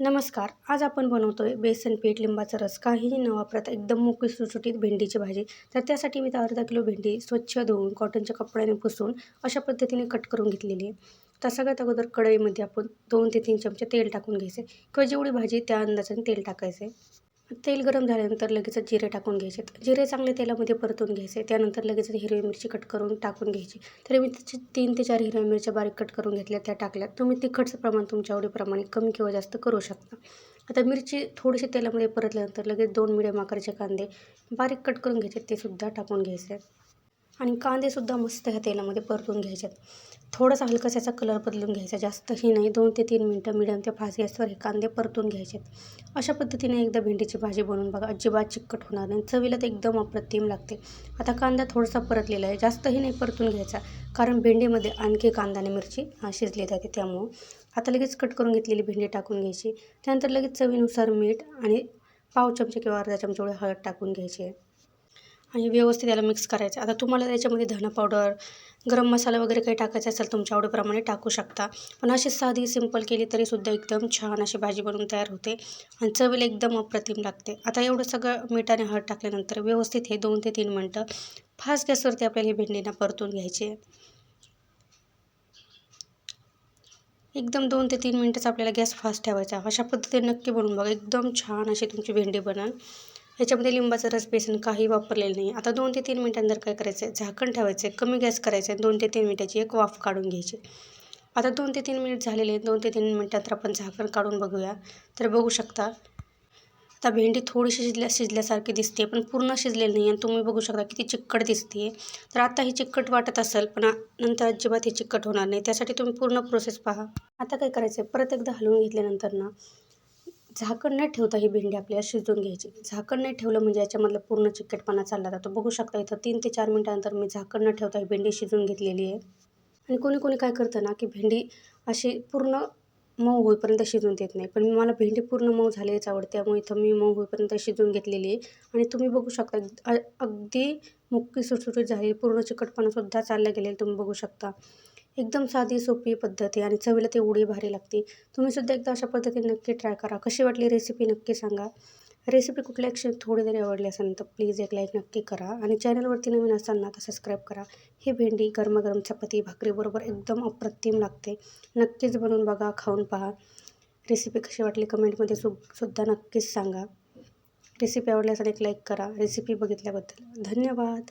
नमस्कार. आज आपण बनवतो आहे बेसन पीठ लिंबाचा रस. काहीही न वापरता एकदम मोकळी सुटसुटीत भेंडीची भाजी. तर त्यासाठी मी अर्धा किलो भेंडी स्वच्छ धुवून कॉटनच्या कपड्याने पुसून अशा पद्धतीने कट करून घेतलेली आहे. तर सगळ्यात अगोदर कढईमध्ये आपण दोन ते तीन चमचे तेल टाकून घ्यायचे किंवा जेवढी भाजी त्या अंदाजाने तेल टाकायचे. तेल गरम झाल्यानंतर लगेच जिरे टाकून घ्यायचे. जिरे चांगले तेलामध्ये परतून घ्यायचे. त्यानंतर लगेच हिरवी मिरची कट करून टाकून घ्यायची. तरी मी त्याची तीन ते चार हिरव्या मिरच्या बारीक कट करून घेतल्या. त्या टाकल्या. तुम्ही तिखटचं प्रमाण तुमच्या आवडीप्रमाणे कमी किंवा जास्त करू शकता. आता मिरची थोडीशी तेलामध्ये परतल्यानंतर लगेच दोन मिडियम आकाराचे कांदे बारीक कट करून घ्यायचे. ते सुद्धा टाकून घ्यायचे. आणि कांदेसुद्धा मस्त ह्या तेलामध्ये परतून घ्यायचे थोडासा हलकासा याचा कलर बदलून घ्यायचा जास्तही नाही. दोन ते तीन मिनटं मिडियम ते फास्ट गॅसवर हे कांदे परतून घ्यायचे अशा पद्धतीने एकदा भेंडीची भाजी बनवून बघा अजिबात चिकट होणार नाही. चवीला तर एकदम अप्रतिम लागते. आता कांदा थोडासा परतलेला आहे. जास्तही नाही परतून घ्यायचा कारण भेंडीमध्ये आणखी कांदा आणि मिरची शिजली जाते त्यामुळं. आता लगेच कट करून घेतलेली भेंडी टाकून घ्यायची. त्यानंतर लगेच चवीनुसार मीठ आणि पाव चमचे किंवा अर्धा चमचे हळद टाकून घ्यायची आहे. आणि व्यवस्थित याला मिक्स करायचं. आता तुम्हाला त्याच्यामध्ये धना पावडर गरम मसाला वगैरे काही टाकायचा असेल तुमच्या आवडीप्रमाणे टाकू शकता. पण अशी साधी सिंपल केली तरीसुद्धा एकदम छान अशी भाजी बनवून तयार होते आणि चवीला एकदम अप्रतिम लागते. आता एवढं सगळं मिठाने हळद टाकल्यानंतर व्यवस्थित हे दोन ते तीन मिनटं फास्ट गॅसवरती आपल्याला ही भेंडीना परतून घ्यायची. एकदम दोन ते तीन मिनटंच आपल्याला गॅस फास्ट ठेवायचा. अशा पद्धतीने नक्की बनवून बघा. एकदम छान अशी तुमची भेंडी बनल ह्याच्यामध्ये लिंबाचं रस बेसन काही वापरलेलं नाही. आता दोन ते तीन मिनटांनंतर काय करायचं आहे झाकण ठेवायचं आहे कमी गॅस करायचं आहे दोन ते तीन मिनिटाची एक वाफ काढून घ्यायची. आता दोन ते तीन मिनिट झालेले दोन ते तीन मिनिटांतर आपण झाकण काढून बघूया. तर बघू शकता आता भेंडी थोडीशी शिजल्या शिजल्यासारखी दिसते पण पूर्ण शिजलेली नाही आणि तुम्ही बघू शकता किती चिकट दिसते तर आता ही चिकट वाटत असेल पण नंतर अजिबात ही चिकट होणार नाही. त्यासाठी तुम्ही पूर्ण प्रोसेस पहा. आता काय करायचं आहे परत एकदा हलवून घेतल्यानंतर ना झाकण न ठेवता ही भेंडी आपल्याला शिजवून घ्यायची. झाकण नाही ठेवलं म्हणजे याच्यामधलं पूर्ण चिकटपणा चालला जातो. बघू शकता इथं तीन ते चार मिनटानंतर मी झाकण न ठेवता ही भेंडी शिजवून घेतलेली आहे. आणि कोणी कोणी काय करतं ना की भेंडी अशी पूर्ण मऊ होईपर्यंत शिजवून देत नाही. पण मला भेंडी पूर्ण मऊ झालेच आवडते त्यामुळे इथं मी मऊ होईपर्यंत शिजवून घेतलेली आहे. आणि तुम्ही बघू शकता अगदी मुक्की सुटसुटीत झाली पूर्ण चिकटपणासुद्धा चालला गेलेलं तुम्ही बघू शकता. एकदम साधी सोपी पद्धत आहे आणि चवीला ती उडी भारी लागते. तुम्हीसुद्धा एकदा अशा पद्धतीने नक्की ट्राय करा. कशी वाटली रेसिपी नक्की सांगा. रेसिपी कुठल्या क्षण थोडी जरी आवडली असेल तर प्लीज एक लाईक नक्की करा. आणि चॅनलवरती नवीन असाल ना तर सबस्क्राईब करा. ही भेंडी गरमागरम चपाती भाकरीबरोबर एकदम अप्रतिम लागते. नक्कीच बनवून बघा खाऊन पहा. रेसिपी कशी वाटली कमेंटमध्ये सु सुद्धा नक्कीच सांगा. रेसिपी आवडल्यास एक लाईक करा. रेसिपी बघितल्याबद्दल धन्यवाद.